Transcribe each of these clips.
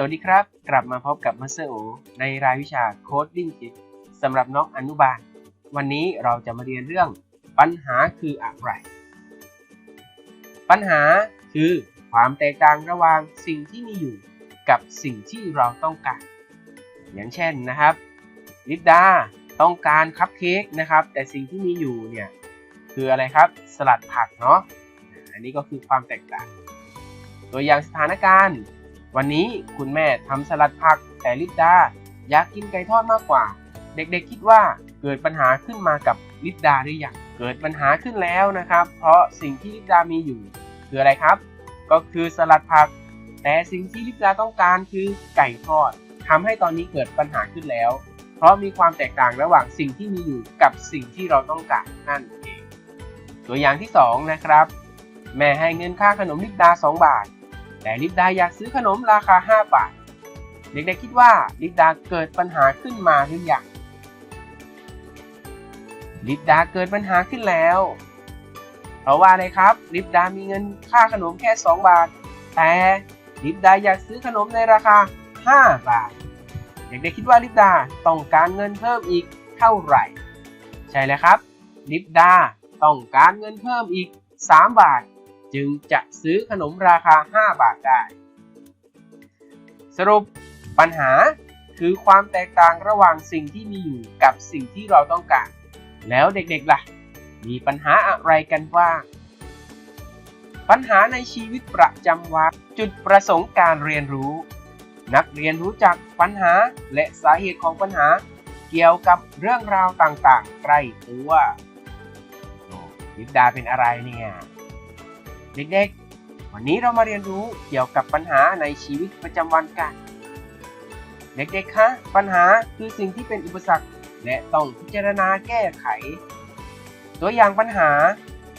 สวัสดีครับ กลับมาพบกับมาสเตอร์โอในรายวิชา Coding Kit สำหรับน้องอนุบาล วันนี้เราจะมาเรียนเรื่องปัญหาคืออะไร ปัญหาคือความแตกต่างระหว่างสิ่งที่มีอยู่กับสิ่งที่เราต้องการ อย่างเช่นนะครับลิปดาต้องการคัพเค้กนะครับ แต่สิ่งที่มีอยู่เนี่ยคืออะไรครับสลัดผักเนาะอันนี้ก็คือความแตกต่าง ตัวอย่างสถานการณ์ วันนี้คุณแม่ทำสลัดผัก แต่ลิดาอยากกินไก่ทอดมากกว่า เด็กๆคิดว่าเกิดปัญหาขึ้นมากับลิดาหรือยังเกิดปัญหาขึ้นแล้วนะครับ เพราะสิ่งที่ลิดามีอยู่คืออะไรครับ ก็คือสลัดผัก แต่สิ่งที่ลิดาต้องการคือไก่ทอดทำให้ตอนนี้เกิดปัญหาขึ้นแล้ว เพราะมีความแตกต่างระหว่างสิ่งที่มีอยู่กับสิ่งที่เราต้องการนั่นเองตัวอย่างที่สองนะครับ แม่ให้เงินค่าขนมลิดา 2 บาท แต่ลิปดาอยากซื้อขนมราคา 5 บาท เด็กๆคิดว่าลิปดาเกิดปัญหาขึ้นมาหรือยังลิปดาเกิดปัญหาขึ้นแล้ว เพราะว่าอะไรครับ ลิปดามีเงินค่าขนมแค่ 2 บาท แต่ลิปดาอยากซื้อขนมในราคา 5 บาท เด็กๆคิดว่าลิปดาต้องการเงินเพิ่มอีกเท่าไหร่ ใช่แล้วครับ ลิปดาต้องการเงินเพิ่มอีก 3 บาท จึงจะซื้อขนมราคา 5 บาทได้ สรุปปัญหาคือความแตกต่างระหว่างสิ่งที่มีอยู่กับสิ่งที่เราต้องการ แล้วเด็กๆล่ะ มีปัญหาอะไรกันบ้างปัญหาในชีวิตประจำวันจุดประสงค์การเรียนรู้ นักเรียนรู้จักปัญหาและสาเหตุของปัญหา เกี่ยวกับเรื่องราวต่างๆ ใกล้ตัวโอ้ลิปดาเป็นอะไรเนี่ย เด็กๆ วันนี้เรามาเรียนรู้เกี่ยวกับปัญหาในชีวิตประจำวันกัน เด็กๆ คะ ปัญหาคือสิ่งที่เป็นอุปสรรค และต้องพิจารณาแก้ไข ตัวอย่างปัญหา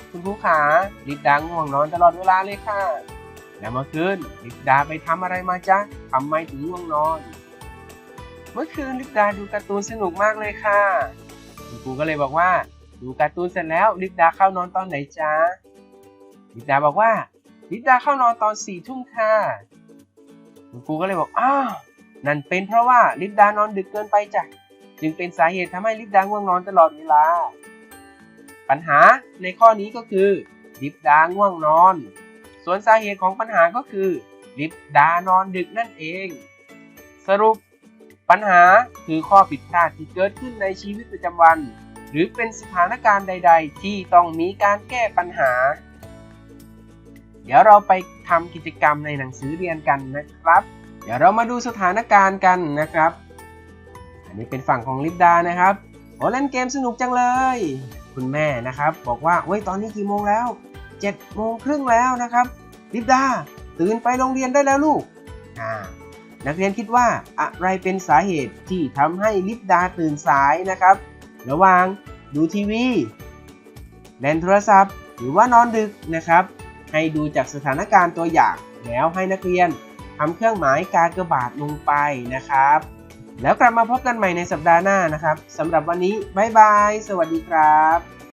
คุณครูขาลิปดาง่วงนอนตลอดเวลาเลยค่ะ แล้วเมื่อคืนลิปดาไปทำอะไรมาจ๊ะทำไมถึงง่วงนอน เมื่อคืนลิปดาดูการ์ตูนสนุกมากเลยค่ะ คุณครูก็เลยบอกว่า ดูการ์ตูนเสร็จแล้วลิปดาเข้านอนตอนไหนจ๊ะ ลิปดาบอกว่าลิปดาเข้านอนตอนสี่ทุ่มค่ะคุณครูก็เลยบอกอ้าวนั่นเป็นเพราะว่าลิปดานอนดึกเกินไปจ้ะจึงเป็นสาเหตุทำให้ลิปดาง่วงนอนตลอดเวลา ปัญหาในข้อนี้ก็คือลิปดาง่วงนอน ส่วนสาเหตุของปัญหาก็คือลิปดานอนดึกนั่นเอง สรุปปัญหาคือข้อผิดพลาดที่เกิดขึ้นในชีวิตประจำวัน หรือเป็นสถานการณ์ใด ๆ ที่ต้องมีการแก้ปัญหา ดี๋ยวเราไปทำกิจกรรมในหนังสือเรียนกันนะครับ เดี๋ยวเรามาดูสถานการณ์กันนะครับ อันนี้เป็นฝั่งของลิปดานะครับโอ้เล่นเกมสนุกจังเลย คุณแม่นะครับบอกว่าเว้ยตอนนี้กี่โมงแล้ว7โมงครึ่งแล้วนะครับลิปดาตื่นไปโรงเรียนได้แล้วลูกอ่านักเรียนคิดว่าอะไรเป็นสาเหตุที่ทำให้ลิปดาตื่นสายนะครับ ระหว่างดูทีวี เล่นโทรศัพท์ หรือว่านอนดึกนะครับ ให้ดูจากสถานการณ์ตัวอย่าง แล้วให้นักเรียนทำเครื่องหมายกากบาทลงไปนะครับ แล้วกลับมาพบกันใหม่ในสัปดาห์หน้านะครับสำหรับวันนี้ บ๊ายบาย สวัสดีครับ